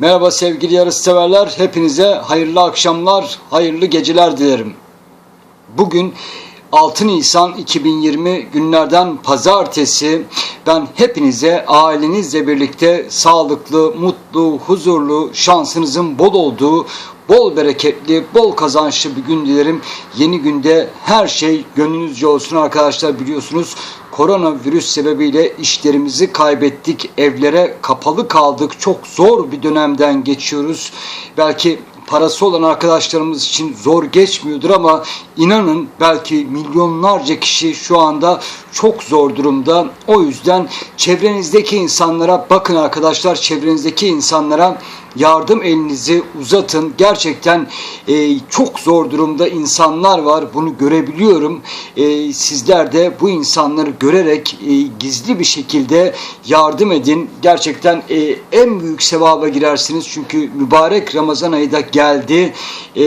Merhaba sevgili yarışseverler. Hepinize hayırlı akşamlar, hayırlı geceler dilerim. Bugün 6 Nisan 2020 günlerden pazartesi. Ben hepinize ailenizle birlikte sağlıklı, mutlu, huzurlu, şansınızın bol olduğu, bol bereketli, bol kazançlı bir gün dilerim. Yeni günde her şey gönlünüzce olsun arkadaşlar biliyorsunuz. Koronavirüs sebebiyle işlerimizi kaybettik, evlere kapalı kaldık. Çok zor bir dönemden geçiyoruz. Belki parası olan arkadaşlarımız için zor geçmiyordur ama inanın belki milyonlarca kişi şu anda çok zor durumda. O yüzden çevrenizdeki insanlara bakın arkadaşlar çevrenizdeki insanlara yardım elinizi uzatın. Gerçekten e, çok zor durumda insanlar var. Bunu görebiliyorum. E, sizler de bu insanları görerek e, gizli bir şekilde yardım edin. Gerçekten e, en büyük sevaba girersiniz. Çünkü mübarek Ramazan ayı da geldi. E,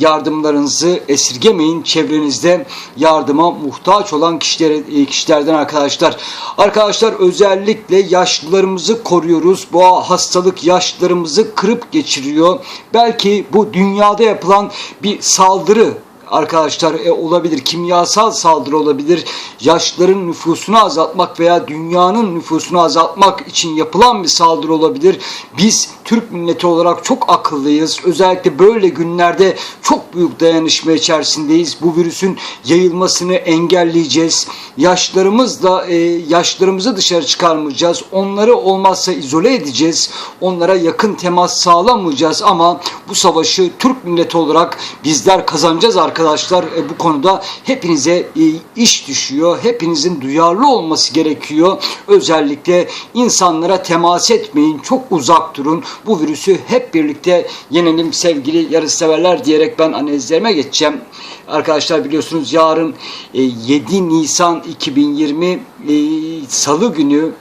yardımlarınızı esirgemeyin. Çevrenizde yardıma muhtaç olan kişilere, e, kişilerden arkadaşlar. Arkadaşlar özellikle yaşlılarımızı koruyoruz. Bu hastalık yaşlılarımızı kırıp geçiriyor. Belki bu dünyada yapılan bir saldırı arkadaşlar e, olabilir. Kimyasal saldırı olabilir. Yaşlıların nüfusunu azaltmak veya dünyanın nüfusunu azaltmak için yapılan bir saldırı olabilir. Biz Türk milleti olarak çok akıllıyız. Özellikle böyle günlerde çok büyük dayanışma içerisindeyiz. Bu virüsün yayılmasını engelleyeceğiz. Yaşlarımızla e, yaşlarımızı dışarı çıkarmayacağız. Onları olmazsa izole edeceğiz. Onlara yakın temas sağlamayacağız ama bu savaşı Türk milleti olarak bizler kazanacağız arkadaşlar. E, bu konuda hepinize e, iş düşüyor. Hepinizin duyarlı olması gerekiyor. Özellikle insanlara temas etmeyin. Çok uzak durun. Bu virüsü hep birlikte yenelim sevgili yarışseverler diyerek ben analizlerime geçeceğim. Arkadaşlar biliyorsunuz yarın e, 7 Nisan 2020 e, Salı günü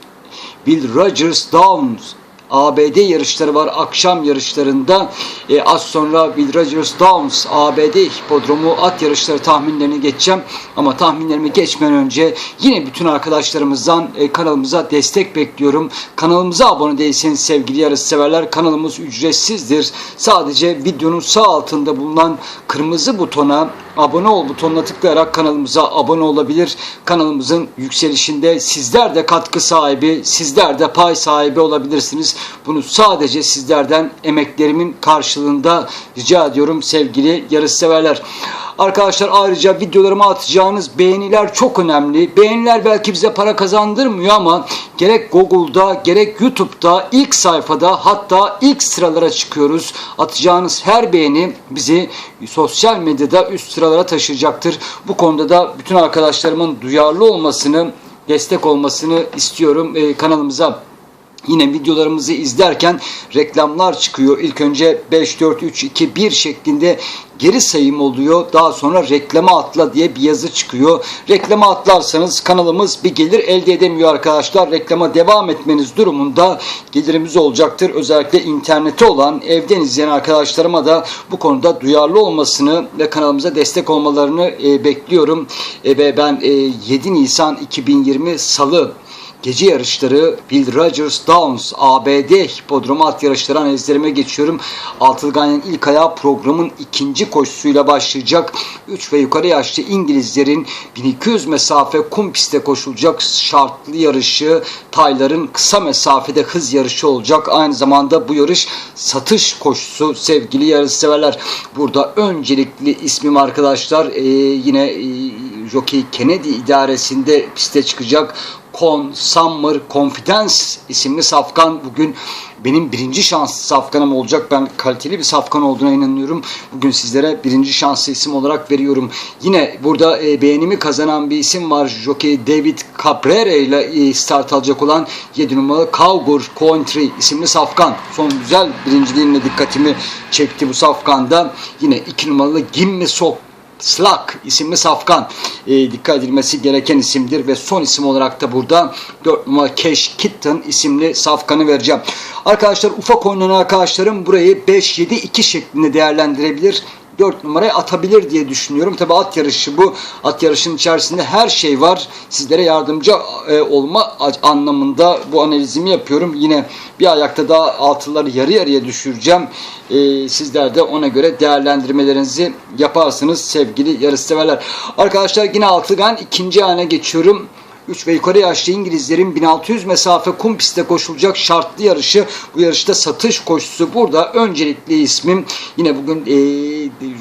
Bill Rogers Downs ABD yarışları var akşam yarışlarında. E, az sonra Bill Rogers Downs ABD hipodromu at yarışları tahminlerini geçeceğim. Ama tahminlerimi geçmeden önce yine bütün arkadaşlarımızdan e, kanalımıza destek bekliyorum. Kanalımıza abone değilseniz sevgili yarış severler kanalımız ücretsizdir. Sadece videonun sağ altında bulunan kırmızı butona abone ol butonuna tıklayarak kanalımıza abone olabilir. Kanalımızın yükselişinde sizler de katkı sahibi, sizler de pay sahibi olabilirsiniz. Bunu sadece sizlerden emeklerimin karşılığında rica ediyorum sevgili yarışseverler. Arkadaşlar ayrıca videolarıma atacağınız beğeniler çok önemli. Beğeniler belki bize para kazandırmıyor ama gerek Google'da gerek YouTube'da ilk sayfada hatta ilk sıralara çıkıyoruz. Atacağınız her beğeni bizi sosyal medyada üst sıralara taşıyacaktır. Bu konuda da bütün arkadaşlarımın duyarlı olmasını, destek olmasını istiyorum ee, kanalımıza. Yine videolarımızı izlerken reklamlar çıkıyor. İlk önce 5, 4, 3, 2, 1 şeklinde geri sayım oluyor. Daha sonra reklama atla diye bir yazı çıkıyor. Reklama atlarsanız kanalımız bir gelir elde edemiyor arkadaşlar. Reklama devam etmeniz durumunda gelirimiz olacaktır. Özellikle interneti olan evden izleyen arkadaşlarıma da bu konuda duyarlı olmasını ve kanalımıza destek olmalarını e, bekliyorum. E, ve ben e, 7 Nisan 2020 Salı Gece yarışları Bill Rogers Downs ABD hipodromu at yarışları analizlerime geçiyorum. Altılı Ganyan'ın ilk ayağı programın ikinci koşusuyla başlayacak. 3 ve yukarı yaşlı İngilizlerin 1200 mesafe kum pistte koşulacak şartlı yarışı Taylar'ın kısa mesafede hız yarışı olacak. Aynı zamanda bu yarış satış koşusu sevgili yarış severler. Burada öncelikli ismim arkadaşlar ee, yine e, Jockey Kennedy idaresinde piste çıkacak. Con Summer Confidence isimli safkan bugün benim birinci şanslı safkanım olacak. Ben kaliteli bir safkan olduğuna inanıyorum. Bugün sizlere birinci şanslı isim olarak veriyorum. Yine burada e, beğenimi kazanan bir isim var. Jockey David Cabrera ile e, start alacak olan 7 numaralı Cowgur Country isimli safkan. Son güzel birinciliğinle dikkatimi çekti bu safkanda. Yine 2 numaralı Gimme Sok Slack isimli safkan e, dikkat edilmesi gereken isimdir ve son isim olarak da burada 4 numara Cash Kitten isimli safkanı vereceğim. Arkadaşlar ufak oynayan arkadaşlarım burayı 5-7-2 şeklinde değerlendirebilir. 4 numaraya atabilir diye düşünüyorum. Tabi at yarışı bu. At yarışının içerisinde her şey var. Sizlere yardımcı e, olma anlamında bu analizimi yapıyorum. Yine bir ayakta daha altıları yarı yarıya düşüreceğim. E, sizler de ona göre değerlendirmelerinizi yaparsınız sevgili yarışseverler. Arkadaşlar yine altıgan ikinci ana geçiyorum. 3 ve yukarı yaşlı İngilizlerin 1600 mesafe kum pistte koşulacak şartlı yarışı. Bu yarışta satış koşusu burada. Öncelikli ismim yine bugün e,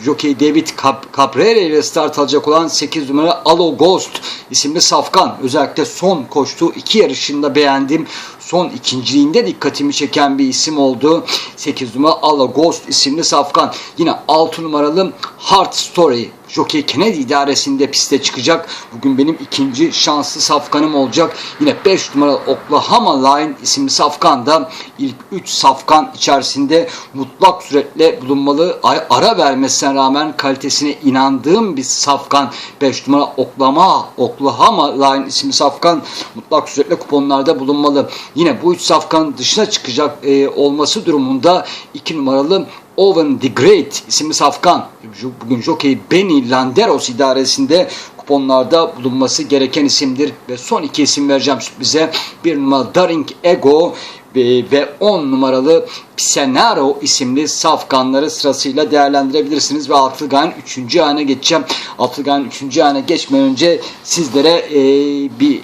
jockey David Cabrera ile start alacak olan 8 numara Alo Ghost isimli safkan. Özellikle son koştuğu iki yarışında beğendim son ikinciliğinde dikkatimi çeken bir isim oldu. 8 numara Ala Ghost isimli safkan. Yine 6 numaralı Heart Story Jockey Kennedy idaresinde piste çıkacak. Bugün benim ikinci şanslı safkanım olacak. Yine 5 numaralı Oklahoma Line isimli safkan da ilk 3 safkan içerisinde mutlak suretle bulunmalı. Ara vermesine rağmen kalitesine inandığım bir safkan. 5 numara Oklahoma, Oklahoma Line isimli safkan mutlak suretle kuponlarda bulunmalı. Yine bu 3 safkanın dışına çıkacak e, olması durumunda 2 numaralı Owen the Great isimli safkan bugün jockey Benny Landeros idaresinde kuponlarda bulunması gereken isimdir. Ve son iki isim vereceğim bize bir numara Daring Ego ve 10 numaralı Pisenaro isimli safkanları sırasıyla değerlendirebilirsiniz ve Altıgan 3. ana geçeceğim. Altıgan 3. ana geçmeden önce sizlere e, bir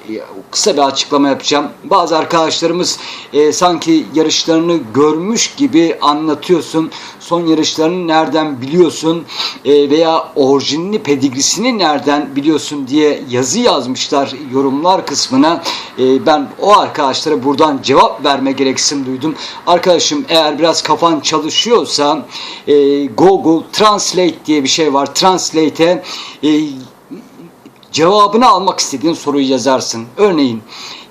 kısa bir açıklama yapacağım. Bazı arkadaşlarımız e, sanki yarışlarını görmüş gibi anlatıyorsun. Son yarışlarını nereden biliyorsun e, veya orijinli pedigrisini nereden biliyorsun diye yazı yazmışlar yorumlar kısmına. E, ben o arkadaşlara buradan cevap verme gereksinim duydum. Arkadaşım eğer biraz kafan çalışıyorsa e, Google Translate diye bir şey var. Translate'e e, cevabını almak istediğin soruyu yazarsın. Örneğin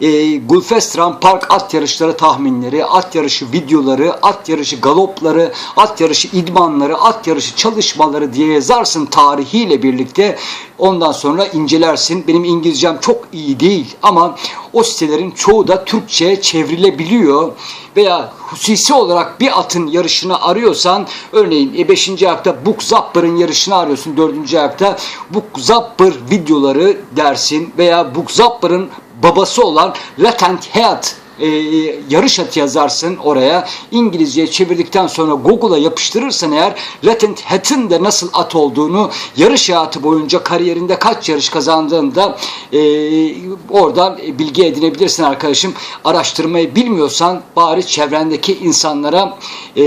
e, Gulfestran Park at yarışları tahminleri, at yarışı videoları, at yarışı galopları, at yarışı idmanları, at yarışı çalışmaları diye yazarsın tarihiyle birlikte. Ondan sonra incelersin. Benim İngilizcem çok iyi değil ama o sitelerin çoğu da Türkçe çevrilebiliyor. Veya hususi olarak bir atın yarışını arıyorsan örneğin 5. E, ayakta Book Zapper'ın yarışını arıyorsun 4. ayakta Book Zapper videoları dersin veya Book Zapper'ın babası olan Latent Heat e, yarış atı yazarsın oraya. İngilizceye çevirdikten sonra Google'a yapıştırırsan eğer Latent Hat'ın da nasıl at olduğunu yarış hayatı boyunca kariyerinde kaç yarış kazandığını da e, oradan bilgi edinebilirsin arkadaşım. Araştırmayı bilmiyorsan bari çevrendeki insanlara e,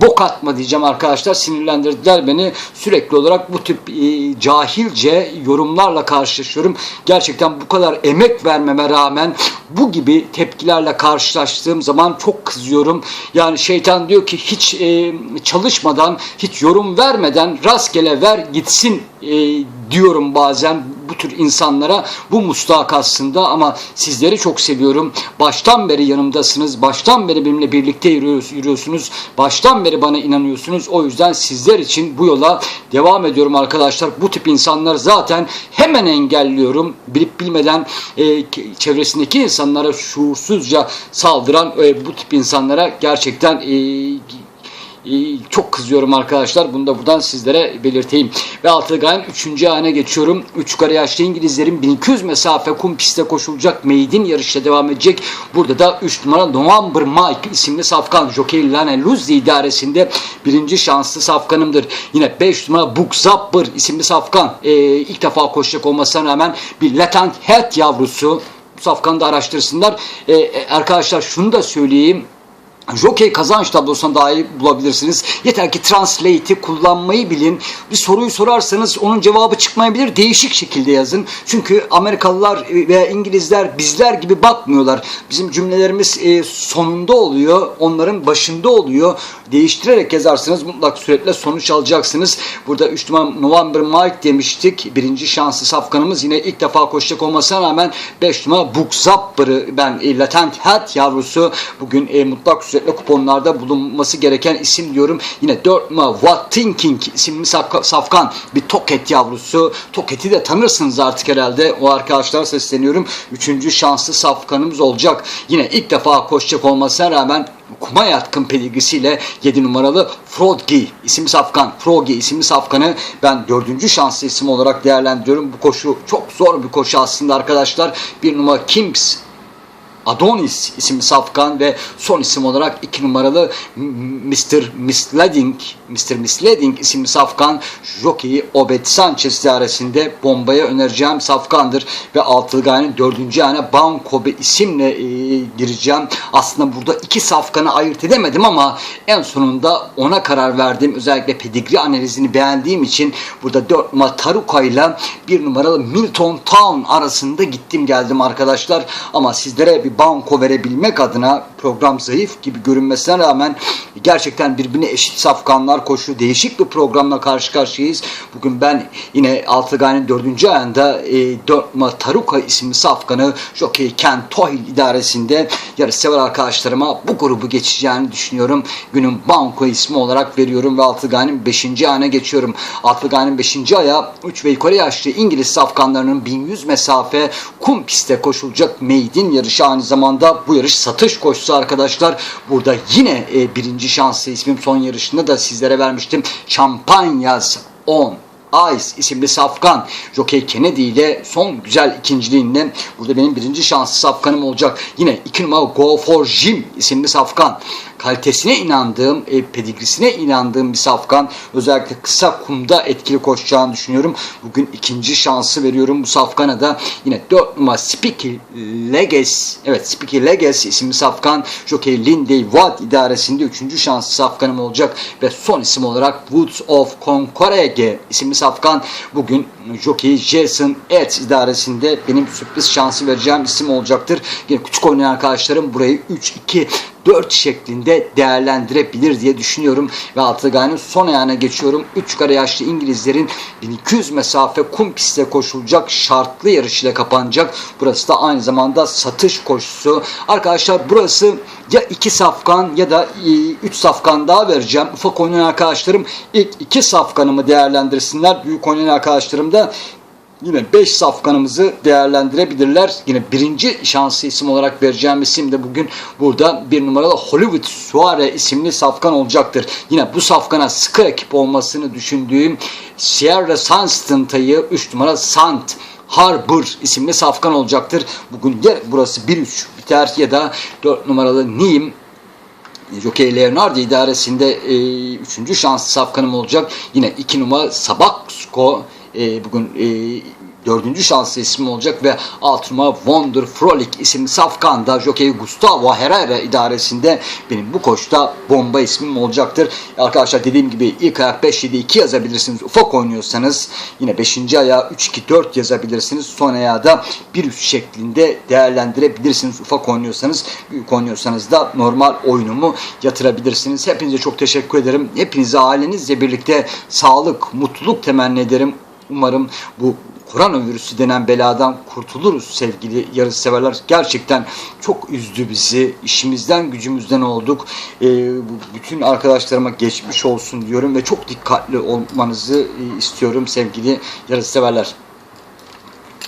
bok atma diyeceğim arkadaşlar. Sinirlendirdiler beni. Sürekli olarak bu tip e, cahilce yorumlarla karşılaşıyorum. Gerçekten bu kadar emek vermeme rağmen bu gibi tepkilerle karşılaştığım zaman çok kızıyorum. Yani şeytan diyor ki hiç e, çalışmadan, hiç yorum vermeden rastgele ver gitsin e, diyorum bazen bu tür insanlara bu mustak aslında ama sizleri çok seviyorum. Baştan beri yanımdasınız. Baştan beri benimle birlikte yürüyorsunuz. Baştan beri bana inanıyorsunuz. O yüzden sizler için bu yola devam ediyorum arkadaşlar. Bu tip insanları zaten hemen engelliyorum. Bilip bilmeden e, çevresindeki insanlara şuursuzca saldıran e, bu tip insanlara gerçekten e, çok kızıyorum arkadaşlar. Bunu da buradan sizlere belirteyim. Ve Altıgan 3. ayına geçiyorum. 3 yukarı yaşlı İngilizlerin 1200 mesafe kum pistte koşulacak meydin yarışta devam edecek. Burada da 3 numara November Mike isimli safkan Jockey Lane Luz idaresinde birinci şanslı safkanımdır. Yine 5 numara Book Zapper isimli safkan ee, ilk defa koşacak olmasına rağmen bir Latent Head yavrusu safkanı da araştırsınlar. Ee, arkadaşlar şunu da söyleyeyim. Jockey kazanç tablosuna dahi bulabilirsiniz. Yeter ki translate'i kullanmayı bilin. Bir soruyu sorarsanız onun cevabı çıkmayabilir. Değişik şekilde yazın. Çünkü Amerikalılar veya İngilizler bizler gibi bakmıyorlar. Bizim cümlelerimiz e, sonunda oluyor. Onların başında oluyor. Değiştirerek yazarsanız mutlak suretle sonuç alacaksınız. Burada 3 numara November Mike demiştik. Birinci şanslı safkanımız yine ilk defa koşacak olmasına rağmen 5 numara Book Zapper'ı ben e, Latent Hat yavrusu bugün e, mutlak suretle sürekli kuponlarda bulunması gereken isim diyorum. Yine 4 numara What Thinking isimli safka- safkan bir toket yavrusu. Toket'i de tanırsınız artık herhalde. O arkadaşlara sesleniyorum. Üçüncü şanslı safkanımız olacak. Yine ilk defa koşacak olmasına rağmen kuma yatkın pedigrisiyle 7 numaralı Frodgi isimli safkan. Frogi isimli safkanı ben dördüncü şanslı isim olarak değerlendiriyorum. Bu koşu çok zor bir koşu aslında arkadaşlar. Bir numara Kings Adonis isimli safkan ve son isim olarak 2 numaralı Mr. Misleading Mr. Misleading isimli safkan jockey Obed Sanchez ziyaresinde bombaya önereceğim safkandır ve Altılgay'ın dördüncü yani Bankobe isimle e, gireceğim. Aslında burada iki safkanı ayırt edemedim ama en sonunda ona karar verdim. Özellikle pedigri analizini beğendiğim için burada 4 numara Taruka ile 1 numaralı Milton Town arasında gittim geldim arkadaşlar. Ama sizlere bir banko verebilmek adına program zayıf gibi görünmesine rağmen gerçekten birbirine eşit safkanlar koşu değişik bir programla karşı karşıyayız. Bugün ben yine Altıgay'ın dördüncü ayında e, 4 numara Taruka isimli safkanı Jockey Ken Tohil idaresinde yarışsever arkadaşlarıma bu grubu geçeceğini düşünüyorum. Günün banko ismi olarak veriyorum ve Altıgay'ın 5. ayına geçiyorum. Altıgay'ın 5. aya 3 ve yukarı yaşlı İngiliz safkanlarının 1100 mesafe kum pistte koşulacak maiden yarışı aynı zamanda bu yarış satış koşusu arkadaşlar. Burada yine e, birinci şanslı ismim son yarışında da sizlere vermiştim. Champagnas 10 Ice isimli safkan Jockey Kennedy ile son güzel ikinciliğinde burada benim birinci şanslı safkanım olacak. Yine iki numara Go for Jim isimli safkan kalitesine inandığım, e, pedigrisine inandığım bir safkan. Özellikle kısa kumda etkili koşacağını düşünüyorum. Bugün ikinci şansı veriyorum bu safkana da. Yine 4 numara Spiky Leges, evet Spiky Leges isimli safkan Jockey Lindy Watt idaresinde üçüncü şanslı safkanım olacak ve son isim olarak Woods of Concorege isimli safkan bugün Jockey Jason Ed idaresinde benim sürpriz şansı vereceğim isim olacaktır. Yine küçük oynayan arkadaşlarım burayı 3-2 4 şeklinde değerlendirebilir diye düşünüyorum. Ve Altıgay'ın son ayağına geçiyorum. 3 yukarı yaşlı İngilizlerin 1200 mesafe kum pistte koşulacak şartlı yarış ile kapanacak. Burası da aynı zamanda satış koşusu. Arkadaşlar burası ya 2 safkan ya da 3 safkan daha vereceğim. Ufak oynayan arkadaşlarım ilk 2 safkanımı değerlendirsinler. Büyük oynayan arkadaşlarım da Yine 5 safkanımızı değerlendirebilirler. Yine birinci şanslı isim olarak vereceğim isim de bugün burada bir numaralı Hollywood Suare isimli safkan olacaktır. Yine bu safkana sıkı rakip olmasını düşündüğüm Sierra Sunstanta'yı 3 numara Sant Harbor isimli safkan olacaktır. Bugün ya burası 1-3 biter ya da 4 numaralı Nîmes Jockey Leonardo idaresinde e, üçüncü şanslı safkanım olacak. Yine iki numara Sabaksko e, bugün e, dördüncü şanslı ismi olacak ve alt numara Wonder Frolic isimli safkanda Jockey Gustavo Herrera idaresinde benim bu koşta bomba ismim olacaktır. Arkadaşlar dediğim gibi ilk ayak 5-7-2 yazabilirsiniz. Ufak oynuyorsanız yine 5. ayağı 3-2-4 yazabilirsiniz. Son ayağı da 1-3 şeklinde değerlendirebilirsiniz. Ufak oynuyorsanız, büyük oynuyorsanız da normal oyunumu yatırabilirsiniz. Hepinize çok teşekkür ederim. Hepinize ailenizle birlikte sağlık, mutluluk temenni ederim. Umarım bu koronavirüsü denen beladan kurtuluruz sevgili yarışseverler. Gerçekten çok üzdü bizi. İşimizden gücümüzden olduk. Bu bütün arkadaşlarıma geçmiş olsun diyorum ve çok dikkatli olmanızı e, istiyorum sevgili yarışseverler.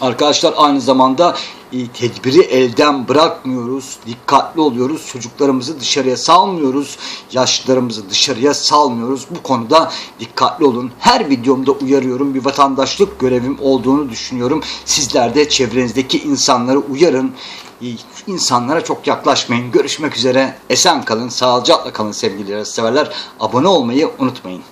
Arkadaşlar aynı zamanda e, tedbiri elden bırakmıyoruz. Dikkatli oluyoruz. Çocuklarımızı dışarıya salmıyoruz. Yaşlılarımızı dışarıya salmıyoruz. Bu konuda dikkatli olun. Her videomda uyarıyorum. Bir vatandaşlık görevim olduğunu düşünüyorum. Sizler de çevrenizdeki insanları uyarın. E, İnsanlara çok yaklaşmayın. Görüşmek üzere. Esen kalın, sağlıcakla kalın sevgili severler. Abone olmayı unutmayın.